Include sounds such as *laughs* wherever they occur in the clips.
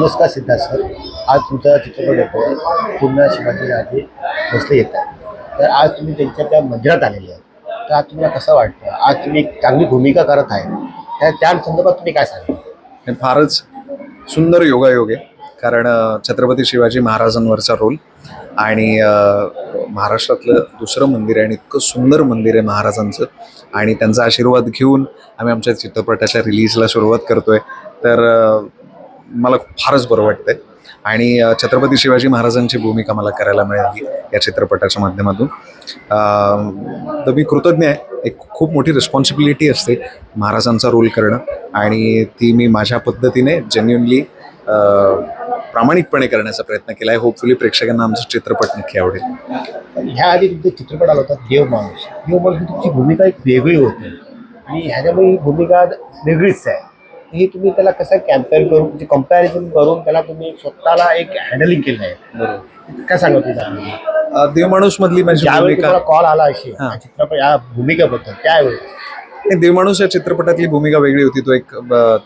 नमस्कार सिद्धार्थ सर. आज तुमचा चित्रपट येतो पुन्हा शिवाजी राजे भोसले येत आहे तर आज तुम्ही त्यांच्या त्या मंदिरात आलेले आहे तर आज तुम्हाला कसं वाटतं आज तुम्ही एक चांगली भूमिका करत आहे. त्या त्या संदर्भात तुम्ही काय सांगाल? हे फारच सुंदर योगायोग आहे. कारण छत्रपती शिवाजी महाराजांवरचा रोल आणि महाराष्ट्रातलं दुसरं मंदिर आहे आणि इतकं सुंदर मंदिर आहे महाराजांचं. आणि त्यांचा आशीर्वाद घेऊन आम्ही आमच्या चित्रपटाच्या रिलीजला सुरुवात करतोय. तर मला फारच बरं वाटतंय. आणि छत्रपती शिवाजी महाराजांची भूमिका मला करायला मिळाली या चित्रपटाच्या माध्यमातून. तर मी कृतज्ञ आहे. एक खूप मोठी रिस्पॉन्सिबिलिटी असते महाराजांचा रोल करणं. आणि ती मी माझ्या पद्धतीने जेन्युनली प्रामाणिकपणे करण्याचा प्रयत्न केला आहे. होपफुली प्रेक्षकांना आमचा चित्रपट नक्की आवडेल. ह्या आधी तुमचा चित्रपट आला होता देव माणूस. देव माणूस तुमची भूमिका एक वेगळी होती. आणि ह्याच्यामुळे ही भूमिका वेगळीच आहे. ही तुम्ही त्याला कसं कॅम्पेअर करून म्हणजे कंपॅरिझन करून त्याला तुम्ही स्वतःला एक हँडलिंग केलं आहे. काय सांगत अ, देवमाणूस मधली ज्यावेळी तुम्हाला कॉल आला अशी हा. चित्रपट या भूमिकेबद्दल त्यावेळी. नाही, देवमाणूस या चित्रपटातली भूमिका वेगळी होती. तो एक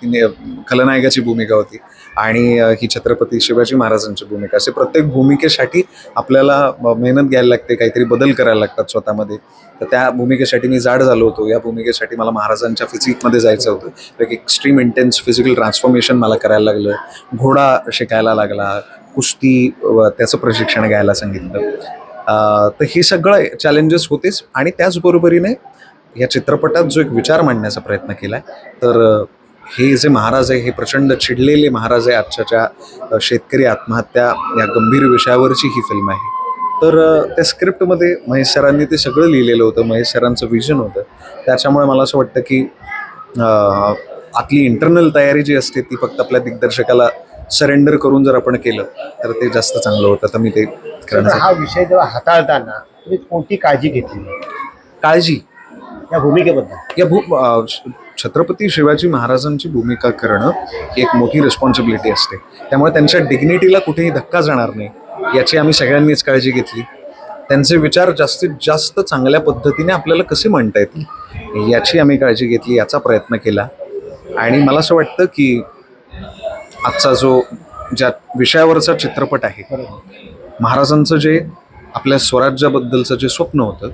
तिने खलनायकाची भूमिका होती आणि ही छत्रपती शिवाजी महाराजांची भूमिका. असे प्रत्येक भूमिकेसाठी आपल्याला मेहनत घ्यायला लागते काहीतरी बदल करायला लागतात स्वतःमध्ये. तर त्या भूमिकेसाठी मी जाड झालो होतो. या भूमिकेसाठी मला महाराजांच्या फिजिकमध्ये जायचं होतं. एक एक्स्ट्रीम इंटेन्स फिजिकल ट्रान्सफॉर्मेशन मला करायला लागलं. घोडा शिकायला लागला. कुस्ती त्याचं प्रशिक्षण घ्यायला सांगितलं. तर हे सगळं चॅलेंजेस होतेच आणि त्याचबरोबरीने या चित्रपटात जो एक विचार मांडण्याचा प्रयत्न केला आहे तर हे जे महाराज आहे हे प्रचंड चिडलेले महाराज आहे आजच्याच्या शेतकरी आत्महत्या या गंभीर विषयावरची ही फिल्म आहे. तर त्या स्क्रिप्टमध्ये महेश सरांनी ते सगळं लिहिलेलं होतं महेश सरांचं विजन होतं. त्याच्यामुळे मला असं वाटतं की अ, आतली इंटरनल तयारी जी असते ती फक्त आपल्या दिग्दर्शकाला सरेंडर करून जर आपण केलं तर ते जास्त चांगलं होतं. तर मी ते हा विषय जेव्हा हाताळताना तुम्ही कोणती काळजी घेतली? काळजी? या भूमिकेबद्दल? या भू अ, छत्रपती शिवाजी महाराजांची भूमिका करणं ही एक मोठी रिस्पॉन्सिबिलिटी असते. त्यामुळे त्यांच्या डिग्निटीला कुठेही धक्का जाणार नाही याची आम्ही सगळ्यांनीच काळजी घेतली. त्यांचे विचार जास्तीत जास्त चांगल्या पद्धतीने आपल्याला कसे म्हणता येतील याची आम्ही काळजी घेतली याचा प्रयत्न केला. आणि मला असं वाटतं की आजचा जो ज्या विषयावरचा चित्रपट आहे महाराजांचं जे आपल्या स्वराज्याबद्दलचं जे स्वप्न होतं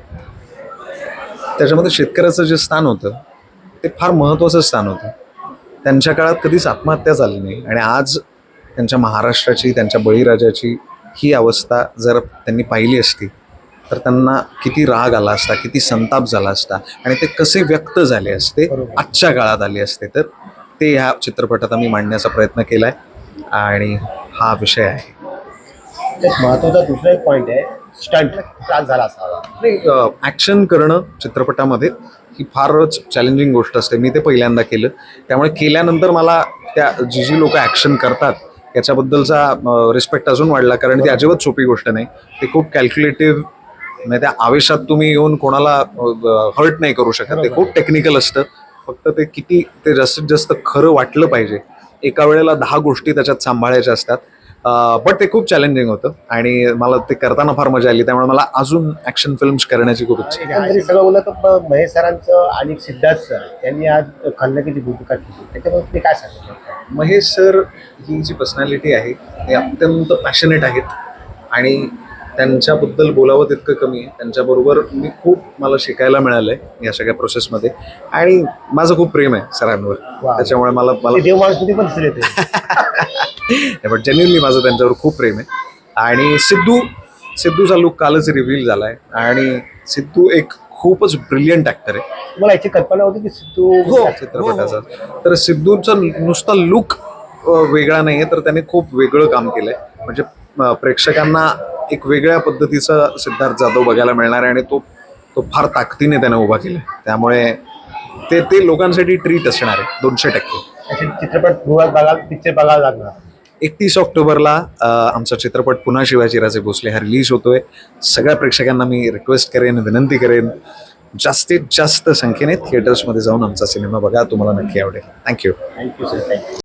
त्याच्यामध्ये शेतकऱ्याचं जे स्थान होतं ते फार महत्त्वाचं स्थान होतं. त्यांच्या काळात कधीच आत्महत्या झाली नाही. आणि आज त्यांच्या महाराष्ट्राची त्यांच्या बळीराजाची ही अवस्था जर त्यांनी पाहिली असती तर त्यांना किती राग आला असता किती संताप झाला असता. आणि ते कसे व्यक्त झाले असते. आजच्या काळात आले असते. तर ते ह्या चित्रपटात आम्ही मांडण्याचा प्रयत्न केला आहे आणि हा विषय आहे. एक महत्त्वाचा दुसरा एक पॉईंट आहे. स्टंट त्रास झाला असावा. नाही ॲक्शन करणं चित्रपटामध्ये ही फारच चॅलेंजिंग गोष्ट असते. मी ते पहिल्यांदा केलं. त्यामुळे केल्यानंतर मला त्या जी जी लोक ॲक्शन करतात याच्याबद्दलचा रिस्पेक्ट अजून वाढला. कारण ती अजिबात सोपी गोष्ट नाही. ते खूप कॅल्क्युलेटिव्ह म्हणजे त्या आवेशात तुम्ही येऊन कोणाला हर्ट नाही करू शकत. ते खूप टेक्निकल असतं. फक्त ते किती ते जास्तीत जास्त खरं वाटलं पाहिजे. एका वेळेला दहा गोष्टी त्याच्यात सांभाळायच्या असतात. बट ते खूप चॅलेंजिंग होतं आणि मला ते करताना फार मजा आली त्यामुळे मला अजून ॲक्शन फिल्म्स करण्याची खूप इच्छा. एकंदरीत सगळं बोललं तर ब- महेश सरांचं आणि सिद्धार्थ सर यांनी आज खलनायकीची भूमिका केली त्याच्यामुळे तुम्ही काय सांगितलं महेश सर ही जी पर्सनॅलिटी आहे ते अत्यंत पॅशनेट आहेत आणि त्यांच्याबद्दल बोलावं तितकं कमी आहे. त्यांच्याबरोबर मी खूप मला शिकायला मिळालं आहे या सगळ्या प्रोसेसमध्ये आणि माझं खूप प्रेम आहे सरांवर. त्याच्यामुळे मला मला बट जेन्युनली *laughs* माझं त्यांच्यावर खूप प्रेम आहे. आणि सिद्धू सिद्धूचा लुक कालच रिव्हील झाला आहे आणि सिद्धू एक खूपच ब्रिलियंट ॲक्टर आहे. तुम्हाला याची कल्पना होती की सिद्धू हो चित्रपटाचा? तर सिद्धूचा नुसता लुक वेगळा नाही आहे तर त्याने खूप वेगळं काम केलंय. म्हणजे अ, प्रेक्षकांना एक वेगळ्या पद्धतीचा सिद्धार्थ जाधव बघायला मिळणार आहे आणि तो तो फार ताकदीने त्याने उभा केलाय. त्यामुळे ते ते लोकांसाठी ट्रीट असणार आहे दोनशे टक्के. चित्रपट गृहात बघा पिक्चर बघायला लागणार. एकतीस ऑक्टोबरला आमचा चित्रपट पुन्हा शिवाजीराजे भोसले हा रिलीज होतोय. सगळ्या प्रेक्षकांना मी रिक्वेस्ट करेन विनंती करेन जास्तीत जास्त संख्येने थिएटर्समध्ये जाऊन आमचा सिनेमा बघा तुम्हाला नक्की आवडेल. Thank you thank you sir thank you